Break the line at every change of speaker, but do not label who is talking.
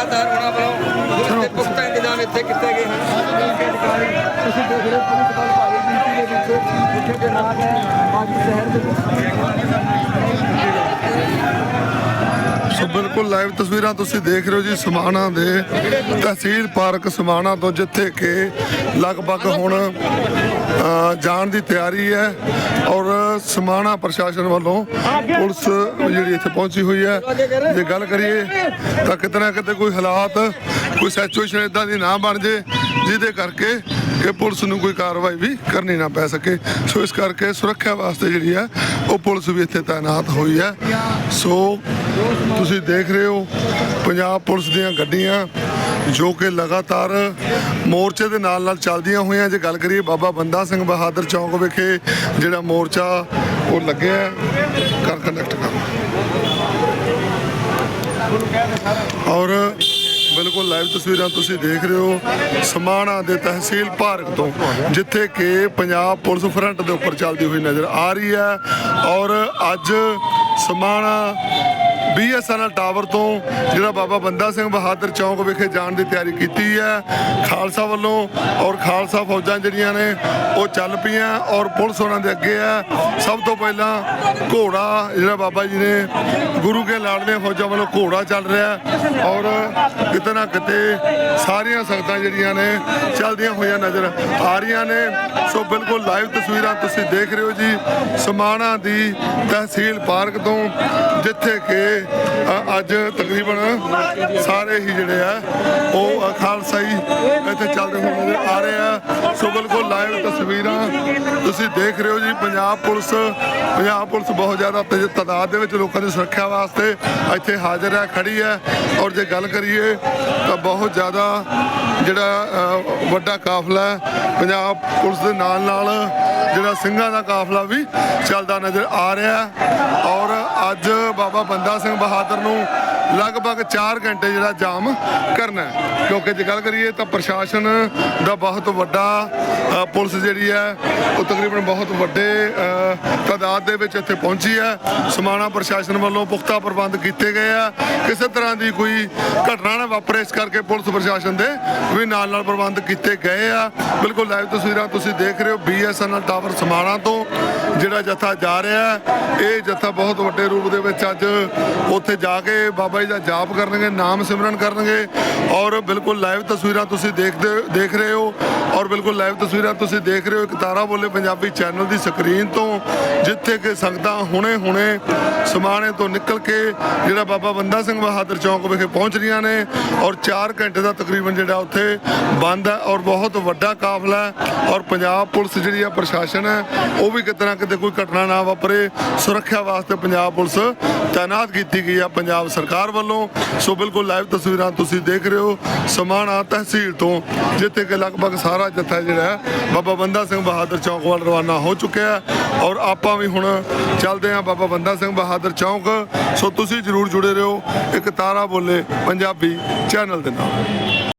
ਲਗਾਤਾਰ ਉਹਨਾਂ ਵੱਲੋਂ ਤੇ ਪੁਖਤਾ ਇੰਤਜ਼ਾਮ ਇੱਥੇ ਕੀਤੇ ਗਏ ਹਨ।
ਸੋ ਬਿਲਕੁਲ ਲਾਈਵ ਤਸਵੀਰਾਂ ਤੁਸੀਂ ਦੇਖ ਰਹੇ ਹੋ ਜੀ ਸਮਾਣਾ ਦੇ ਤਹਿਸੀਲ ਪਾਰਕ ਸਮਾਣਾ ਤੋਂ ਜਿੱਥੇ ਕਿ ਲਗਭਗ ਹੁਣ ਜਾਣ ਦੀ ਤਿਆਰੀ ਹੈ ਔਰ ਸਮਾਣਾ ਪ੍ਰਸ਼ਾਸਨ ਵੱਲੋਂ ਪੁਲਿਸ ਜਿਹੜੀ ਇੱਥੇ ਪਹੁੰਚੀ ਹੋਈ ਹੈ। ਜੇ ਗੱਲ ਕਰੀਏ ਤਾਂ ਕਿਤੇ ਨਾ ਕਿਤੇ ਕੋਈ ਹਾਲਾਤ, ਕੋਈ ਸਿਚੁਏਸ਼ਨ ਇਦਾਂ ਦੀ ਨਾ ਬਣ ਜੇ, ਜਿਹਦੇ ਕਰਕੇ ਕਿ ਪੁਲਿਸ ਨੂੰ ਕੋਈ ਕਾਰਵਾਈ ਵੀ ਕਰਨੀ ਨਾ ਪੈ ਸਕੇ। ਸੋ ਇਸ ਕਰਕੇ ਸੁਰੱਖਿਆ ਵਾਸਤੇ ਜਿਹੜੀ ਹੈ, ਉਹ ਪੁਲਿਸ ਵੀ ਇੱਥੇ ਤਾਇਨਾਤ ਹੋਈ ਹੈ। ਸੋ ਤੁਸੀਂ ਦੇਖ ਰਹੇ ਹੋ, ਪੰਜਾਬ ਪੁਲਿਸ ਦੀਆਂ ਗੱਡੀਆਂ ਜੋ ਕਿ ਲਗਾਤਾਰ ਮੋਰਚੇ ਦੇ ਨਾਲ ਨਾਲ ਚੱਲਦੀਆਂ ਹੋਈਆਂ। ਜੇ ਗੱਲ ਕਰੀਏ ਬਾਬਾ ਬੰਦਾ ਸਿੰਘ ਬਹਾਦਰ ਚੌਂਕ ਵਿਖੇ ਜਿਹੜਾ ਮੋਰਚਾ ਉਹ ਲੱਗਿਆ ਕਰ ਕਨੈਕਟ ਕਰ ਔਰ ਬਿਲਕੁਲ ਲਾਈਵ ਤਸਵੀਰਾਂ ਤੁਸੀਂ ਦੇਖ ਰਹੇ ਹੋ ਸਮਾਣਾ ਦੇ ਤਹਿਸੀਲ ਭਾਰਤ ਤੋਂ, ਜਿੱਥੇ ਕਿ ਪੰਜਾਬ ਪੁਲਿਸ ਫਰੰਟ ਦੇ ਉੱਪਰ ਚੱਲਦੀ ਹੋਈ ਨਜ਼ਰ ਆ ਰਹੀ ਹੈ। ਔਰ ਅੱਜ ਸਮਾਣਾ ਬੀਐਸਐਨਐਲ ਟਾਵਰ ਤੋਂ ਜਿਹੜਾ ਬਾਬਾ ਬੰਦਾ ਸਿੰਘ ਬਹਾਦਰ ਚੌਂਕ ਵਿਖੇ ਜਾਣ ਦੀ ਤਿਆਰੀ ਕੀਤੀ ਹੈ। ਖਾਲਸਾ ਵੱਲੋਂ ਔਰ ਖਾਲਸਾ ਫੌਜਾਂ ਜਿਹੜੀਆਂ ਨੇ, ਉਹ ਚੱਲ ਪਈਆਂ ਔਰ ਪੁਲਿਸ ਉਹਨਾਂ ਦੇ ਅੱਗੇ ਹੈ। ਸਭ ਤੋਂ ਪਹਿਲਾਂ ਘੋੜਾ ਜਿਹੜਾ ਬਾਬਾ ਜੀ ਨੇ, ਗੁਰੂ ਕੇ ਲਾੜਨੇ ਫੌਜਾਂ ਵੱਲੋਂ ਘੋੜਾ ਚੱਲ ਰਿਹਾ ਔਰ ਕਿਤੇ ਨਾ ਕਿਤੇ ਸਾਰੀਆਂ ਸੰਗਤਾਂ ਜਿਹੜੀਆਂ ਨੇ, ਚੱਲਦੀਆਂ ਹੋਈਆਂ ਨਜ਼ਰ ਆ ਰਹੀਆਂ ਨੇ। ਸੋ ਬਿਲਕੁਲ ਲਾਈਵ ਤਸਵੀਰਾਂ ਤੁਸੀਂ ਦੇਖ ਰਹੇ ਹੋ ਜੀ। ਸਮਾਣਾ ਦੀ ਤਹਿਸੀਲ ਪਾਰਕ ਤੋਂ, ਜਿੱਥੇ ਕਿ ਅੱਜ ਤਕਰੀਬਨ ਸਾਰੇ ਹੀ ਜਿਹੜੇ ਆ, ਉਹ ਖਾਲਸਾਈ ਇੱਥੇ ਚੱਲਦੇ ਹੋਏ ਨਜ਼ਰ ਆ ਰਹੇ ਆ। ਸੋ ਬਿਲਕੁਲ ਲਾਈਵ ਤਸਵੀਰਾਂ ਤੁਸੀਂ ਦੇਖ ਰਹੇ ਹੋ ਜੀ, ਪੰਜਾਬ ਪੁਲਿਸ ਪੰਜਾਬ ਪੁਲਿਸ ਬਹੁਤ ਜ਼ਿਆਦਾ ਤਜ- ਤਾਦਾਦ ਦੇ ਵਿੱਚ ਲੋਕਾਂ ਦੀ ਸੁਰੱਖਿਆ ਵਾਸਤੇ ਇੱਥੇ ਹਾਜ਼ਰ ਹੈ, ਖੜੀ ਹੈ। ਔਰ ਜੇ ਗੱਲ ਕਰੀਏ ਤਾਂ ਬਹੁਤ ਜ਼ਿਆਦਾ ਜਿਹੜਾ ਵੱਡਾ ਕਾਫਲਾ ਹੈ, ਪੰਜਾਬ ਪੁਲਿਸ ਦੇ ਨਾਲ ਨਾਲ ਜਿਹੜਾ ਸਿੰਘਾਂ ਦਾ ਕਾਫਲਾ ਵੀ ਚੱਲਦਾ ਨਜ਼ਰ ਆ ਰਿਹਾ। ਅੱਜ ਬਾਬਾ ਬੰਦਾ ਸਿੰਘ ਬਹਾਦਰ ਨੂੰ ਲਗਭਗ 4 ਘੰਟੇ ਜਿਹੜਾ ਜਾਮ ਕਰਨਾ ਕਿਉਂਕਿ ਜੇ ਗੱਲ ਕਰੀਏ ਤਾਂ ਪ੍ਰਸ਼ਾਸਨ ਦਾ ਬਹੁਤ ਵੱਡਾ ਪੁਲਿਸ ਜਿਹੜੀ ਹੈ, ਉਹ ਤਕਰੀਬਨ ਬਹੁਤ ਵੱਡੇ ਤਾਦਾਦ ਦੇ ਵਿੱਚ ਇੱਥੇ ਪਹੁੰਚੀ ਹੈ। ਸਮਾਣਾ ਪ੍ਰਸ਼ਾਸਨ ਵੱਲੋਂ ਪੁਖਤਾ ਪ੍ਰਬੰਧ ਕੀਤੇ ਗਏ ਆ। ਕਿਸੇ ਤਰ੍ਹਾਂ ਦੀ ਕੋਈ ਘਟਨਾ ਨਾ ਵਾਪਰੇ, ਇਸ ਕਰਕੇ ਪੁਲਿਸ ਪ੍ਰਸ਼ਾਸਨ ਦੇ ਵੀ ਨਾਲ ਨਾਲ ਪ੍ਰਬੰਧ ਕੀਤੇ ਗਏ ਆ। ਬਿਲਕੁਲ ਲਾਈਵ ਤਸਵੀਰਾਂ ਤੁਸੀਂ ਦੇਖ ਰਹੇ ਹੋ ਬੀਐਸਐਨਐਲ ਟਾਵਰ ਸਮਾਣਾ ਤੋਂ ਜਿਹੜਾ ਜਥਾ ਜਾ ਰਿਹਾ ਇਹ ਜਥਾ ਬਹੁਤ ਵੱਡੇ ਰੂਪ ਦੇ ਵਿੱਚ ਅੱਜ ਉੱਥੇ ਜਾ ਕੇ ਬਾਬਾ ਜੀ ਦਾ ਜਾਪ ਕਰਨਗੇ, ਨਾਮ ਸਿਮਰਨ ਕਰਨਗੇ ਔਰ ਬਿਲਕੁਲ ਲਾਈਵ ਤਸਵੀਰਾਂ ਤੁਸੀਂ ਦੇਖਦੇ ਦੇਖ ਰਹੇ ਹੋ। ਔਰ ਬਿਲਕੁਲ ਲਾਈਵ ਤਸਵੀਰਾਂ ਤੁਸੀਂ ਦੇਖ ਰਹੇ ਹੋ, ਇੱਕ ਤਾਰਾ ਬੋਲੇ ਪੰਜਾਬੀ ਚੈਨਲ ਦੀ ਸਕਰੀਨ ਤੋਂ, ਜਿੱਥੇ ਕਿ ਸੰਗਤਾਂ ਹੁਣੇ ਹੁਣੇ ਸਮਾਣੇ ਤੋਂ ਨਿਕਲ ਕੇ ਜਿਹੜਾ ਬਾਬਾ ਬੰਦਾ ਸਿੰਘ ਬਹਾਦਰ ਚੌਂਕ ਵਿਖੇ ਪਹੁੰਚ ਰਹੀਆਂ ਨੇ ਔਰ 4 ਘੰਟੇ ਦਾ ਤਕਰੀਬਨ ਜਿਹੜਾ ਉੱਥੇ ਬੰਦ ਹੈ ਔਰ ਬਹੁਤ ਵੱਡਾ ਕਾਫਲਾ ਹੈ ਔਰ ਪੰਜਾਬ ਪੁਲਿਸ ਜਿਹੜੀ ਆ ਪ੍ਰਸ਼ਾਸਨ ਹੈ, ਉਹ ਵੀ ਕਿਤੇ ਨਾ ਕਿਤੇ ਕੋਈ ਘਟਨਾ ਨਾ ਵਾਪਰੇ। ਸੁਰੱਖਿਆ ਵਾਸਤੇ ਪੰਜਾਬ ਪੁਲਿਸ ਤਾਇਨਾਤ ਕੀਤੀ ਗਈ ਆ ਪੰਜਾਬ ਸਰਕਾਰ ਵੱਲੋਂ। ਸੋ ਬਿਲਕੁਲ ਲਾਈਵ ਤਸਵੀਰਾਂ ਤੁਸੀਂ ਦੇਖ ਰਹੇ ਹੋ, ਸਮਾਣਾ ਤਹਿਸੀਲ ਤੋਂ, ਜਿੱਥੇ ਕਿ ਲਗਭਗ ਸਾਰਾ ਜੱਥਾ ਜਿਹੜਾ ਹੈ, ਬਾਬਾ ਬੰਦਾ ਸਿੰਘ ਬਹਾਦਰ ਚੌਂਕ ਵੱਲ ਰਵਾਨਾ ਹੋ ਚੁੱਕਿਆ ਔਰ ਆਪਾਂ ਵੀ ਹੁਣ ਚੱਲਦੇ ਹਾਂ ਬਾਬਾ ਬੰਦਾ ਸਿੰਘ ਬਹਾਦਰ ਚੌਂਕ। ਸੋ ਤੁਸੀਂ ਜਰੂਰ ਜੁੜੇ ਰਹੋ ਇੱਕ ਤਾਰਾ ਬੋਲੇ ਪੰਜਾਬੀ ਚੈਨਲ ਦੇ ਨਾਲ।